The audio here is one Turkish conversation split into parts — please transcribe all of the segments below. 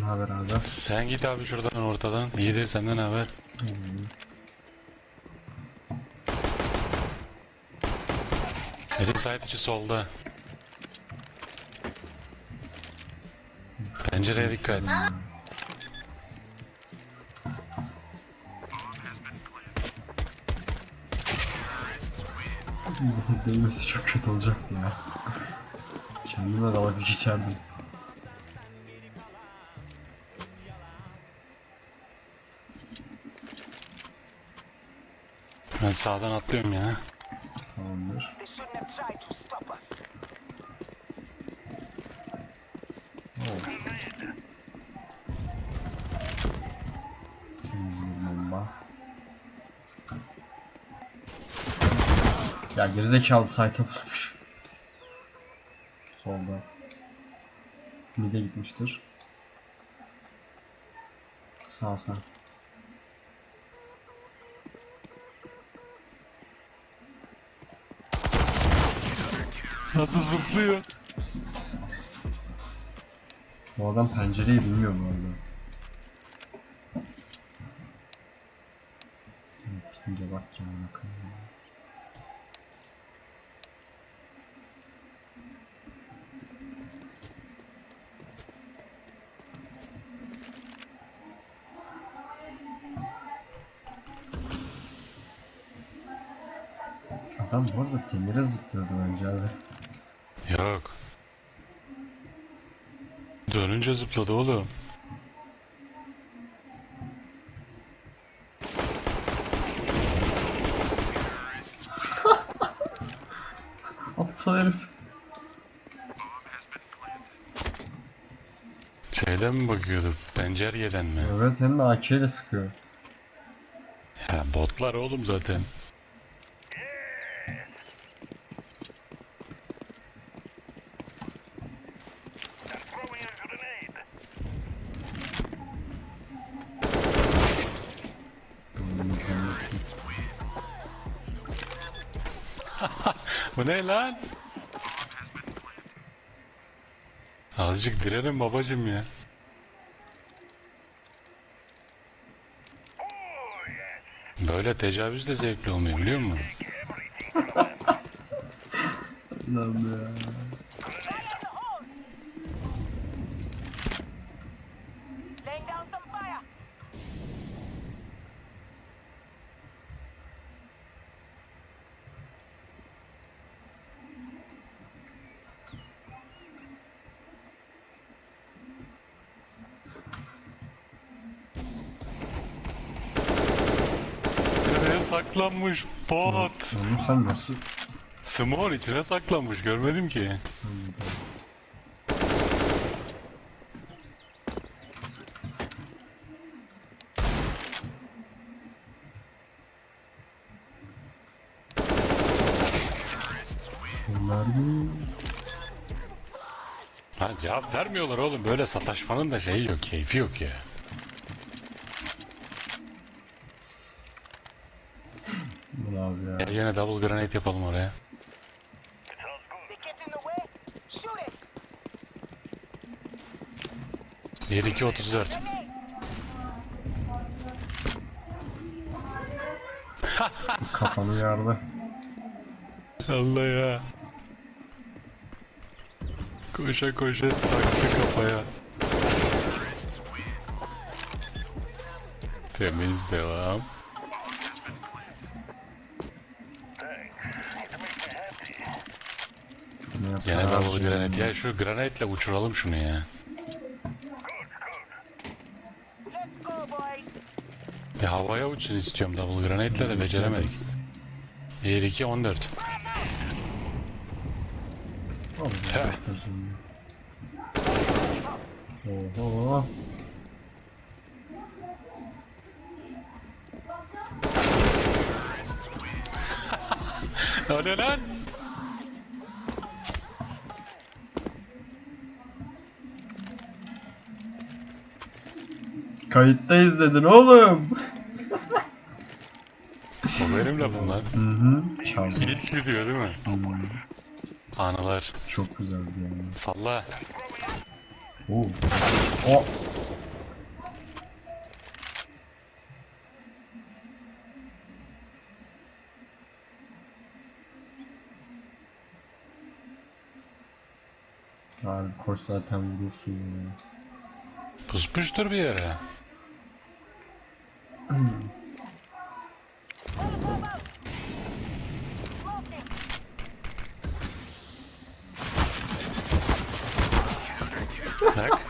Ne haber abi? Sen git abi şuradan ortadan. İyidir senden haber? Biri site içi solda. Pencereye dikkat. Değmesi çok kötü olacaktı ya. Kendime dalga geçerdim. Ben sağdan atlıyorum ya. Tamamdır. Temiz bir bomba. Ya gerizekalı site'a pusmuş. Solda. Mide gitmiştir. Sağ sağ. Nasıl zıplıyor? Bu adam pencereyi bilmiyor bu arada. Pinge bak ya bakalım. Adam bu arada temire zıplıyordu bence abi. Yok. Dönünce zıpladı oğlum. Aptal herif. Şeyden mi bakıyordu? Pencereden mi? Evet hem de AK ile sıkıyor. Ya botlar oğlum zaten. Bu ne lan? Azıcık direnin babacım ya. Böyle tecavüz de zevkli olmuyor biliyor musun? Lan ya. Saklanmış bot? Onu sen nasıl... Small içine saklanmış görmedim ki. Bunlar mı? Ha cevap vermiyorlar oğlum böyle sataşmanın da şeyi yok keyfi yok ya. Yine double granate yapalım oraya. 1 2 34. Grenade. Kafanı yardı. Allah ya. Koşa koşa taktı kafaya. Temiz devam. Gene double granate. Ya şu granate'le uçuralım şunu ya. Bir havaya uçsun istiyorum double granate'le de beceremedik. 1 2 14. Allah Teh. gözüm. Oho. Ne lan? Kayıttayız dedin oğlum. O benim lafım lan. Hı hı. Çaldı. İlk video değil mi? Hmm, Anılar. Çok güzeldi yani. Salla. Oo. O. Koş zaten vurursun ya. Pusmuştur bir yere. Bak.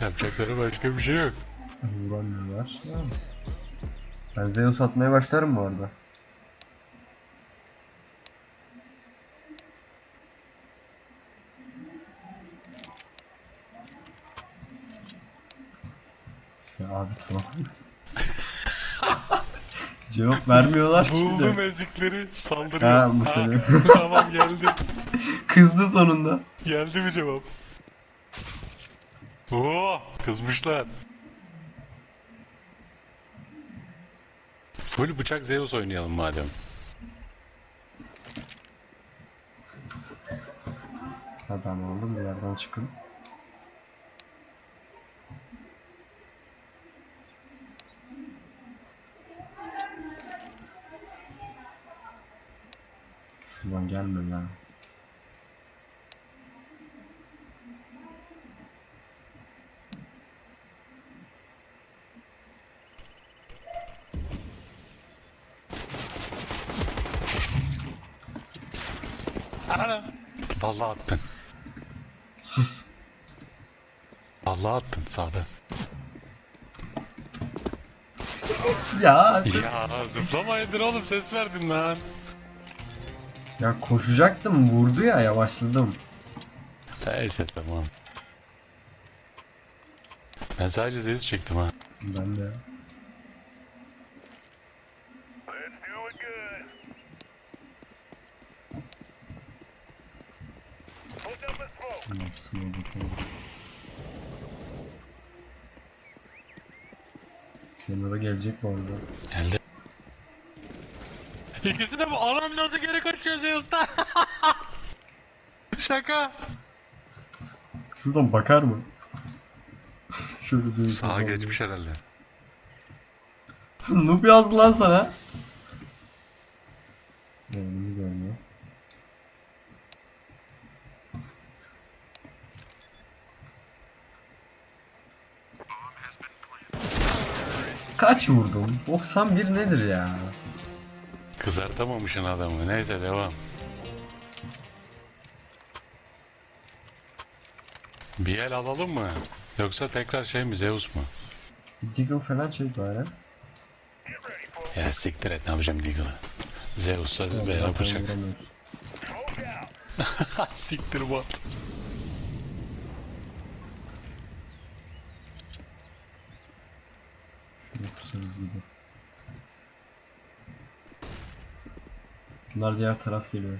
Yapacakları başka bir şey yok. Vuramıyorlar. Ben Zeus atmaya başlarım bu arada. Abi tamam. Cevap vermiyorlar ki Buldum ezikleri saldırıyor. Ha, Ha, tamam geldi. Kızdı sonunda. Geldi mi cevap? Oo, kızmışlar. Full bıçak Zeus oynayalım madem. Hadi ama oğlum bir yerden çıkın. Şuradan gelme lan. Ana! Vallahi attın. Vallahi attın sağda. Ya Ya zıplamaydın oğlum ses verdin lan. Ya koşacaktım vurdu ya yavaşladım. Neyse tamam. Ben sadece Zeus çektim ha. Ben de. Nasıl. Senin oraya gelecek bu arada. Geldi. İkisi de bu anam nasıl geri kaçıyor Zeus'tan? Şaka. Şuradan bakar mı? Şöyle seni Sağa kazandım. geçmiş herhalde. Noob yazdı lan sana. Önümü görmüyor. Kaç vurdum? 91 nedir ya? Kızartamamışsın adamı. Neyse devam. Bir el alalım mı? Yoksa tekrar şey mi Zeus mu? Deagle falan çek bari. Ya siktir et ne yapacağım Deagle'ı. Vuramıyorsun. Smoke out. siktir bat. Şunu kusarız gibi. Bunlar diğer taraf geliyor.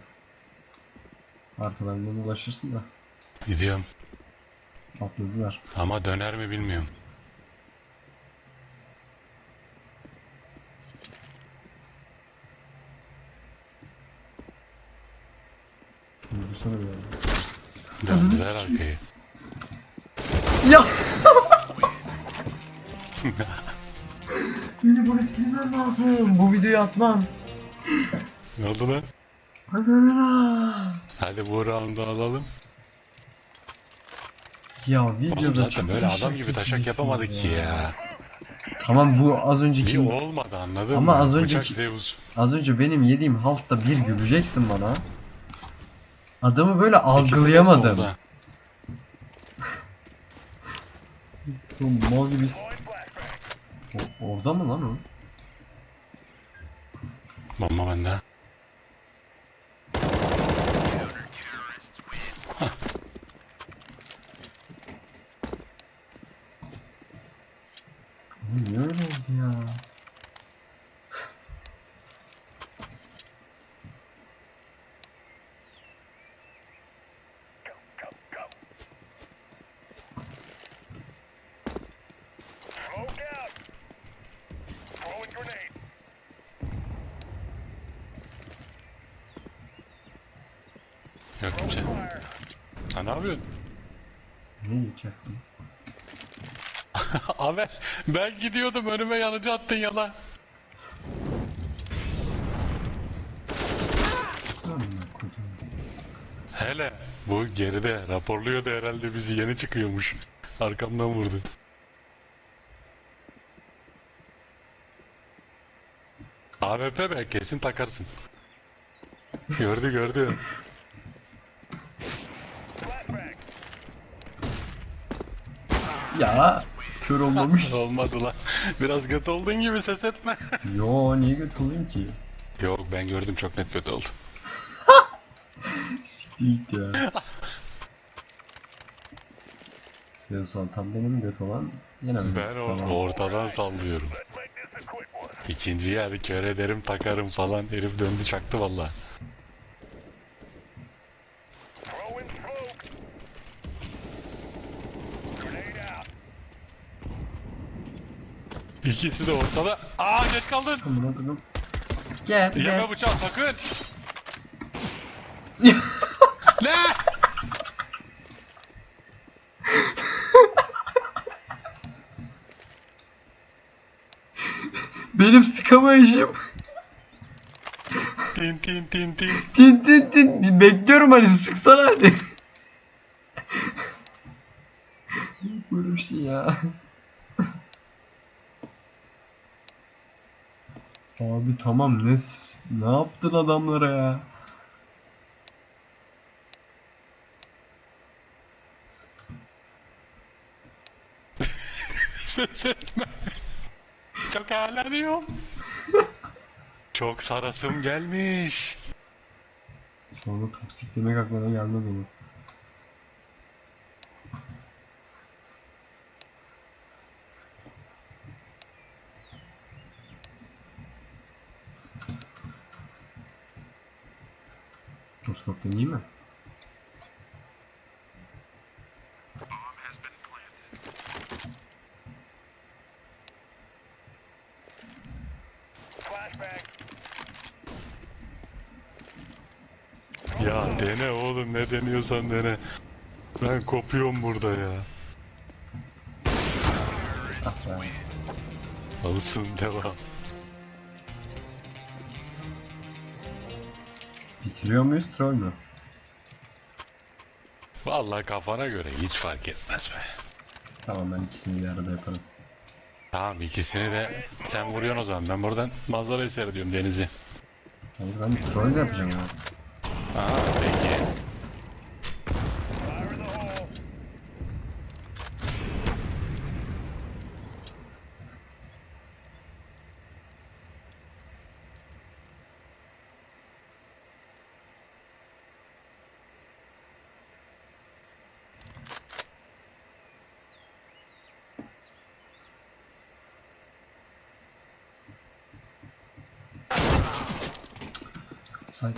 Arkalarından ulaşırsın da. Gidiyorum. Atladılar. Ama döner mi bilmiyorum. Dursana bir yerde. Döndüler arkayı. Ya! Beni bunu silmem lazım. Bu videoyu atmam. Ne oldu lan? Hadi bu roundu alalım. Ya videoda Oğlum zaten çok böyle taşak adam gibi taşak yapamadık ki ya. Tamam bu az Bir önceki olmadı anladın Ama mı? az Bıçak önceki- Zeus. az önce benim yediğim haltta bir güleceksin bana. Adamı böyle İkisi de algılayamadım. solda. Bu mal gibi. O- orada mı lan o? Bomba bende. Oğlum Niye öyle oldu ya? Smoke out. Throwing grenade. Yok kimse. Ha ne yapıyorsun? Ne yiyecektim? Abi ben gidiyordum önüme yanıcı attın yala. Hele Bu geride raporluyordu herhalde bizi yeni çıkıyormuş. Arkamdan vurdu. AWP be kesin takarsın. Gördü gördü. Ya kör olmamış. Olmadı lan. Biraz kötü olduğun gibi ses etme. Yo niye kötü olayım ki? Yok ben gördüm çok net kötü oldu. İlk ya. Zeus tam benim göt olan yine mi? Ben o- Tamam. ortadan sallıyorum. İkinciyi hadi kör ederim takarım falan. Herif döndü çaktı valla. İkisi de ortada. Aa geç kaldın. Amına koydum. Gel gel. Yeme bıçağı sakın. ne? Benim sıkamayışım. Tin tin tin tin. Tin tin tin. Bekliyorum hani sıksana hadi. Böyle bir şey ya. Abi tamam ne ne yaptın adamlara ya? Etme. Çok eğleniyorum. Çok sarasım gelmiş. Sonra toksik demek aklına geldi benim. Toskop deneyeyim mi? Ya dene oğlum ne deniyorsan dene. Ben kopuyorum burada ya. Ah. Olsun devam. Bitiriyor muyuz troll mü? Vallahi kafana göre hiç fark etmez be. Tamam ben ikisini bir arada yaparım. Tamam ikisini de sen vuruyorsun o zaman. Ben buradan manzarayı seyrediyorum denizi. Hayır ben troll de yapacağım ya. Aa peki. Sait.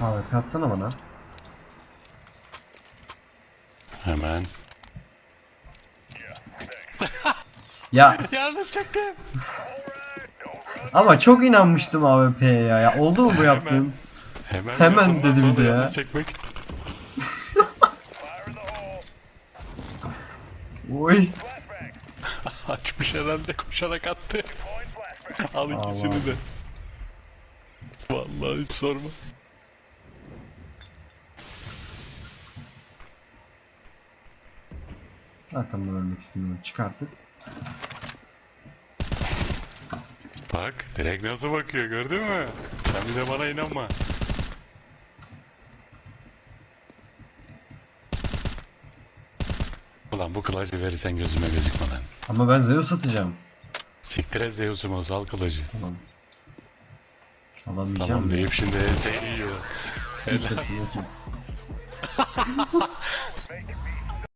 Abi atsana bana. Hemen. Ya Yanlış run. ama çok inanmıştım AWP'ye ya. ya. Oldu mu bu yaptığım? Hemen, Hemen dedi bir de ya. yanlış Çekmek. Oy. Herhalde koşarak attı. Al ikisini de. Vallahi hiç sorma. Arkamdan ölmek istemiyorum. Çıkartıp. Bak direkt nasıl bakıyor gördün mü? Sen bir de bana inanma. Ulan bu kılıcı verirsen gözüme gözükme lan. Ama ben Zeus atacağım. Siktir et Zeus'um olsa al kılıcı. Tamam. Alamayacağım. Tamam deyip şimdi ES'yi yiyor. Siktirsin,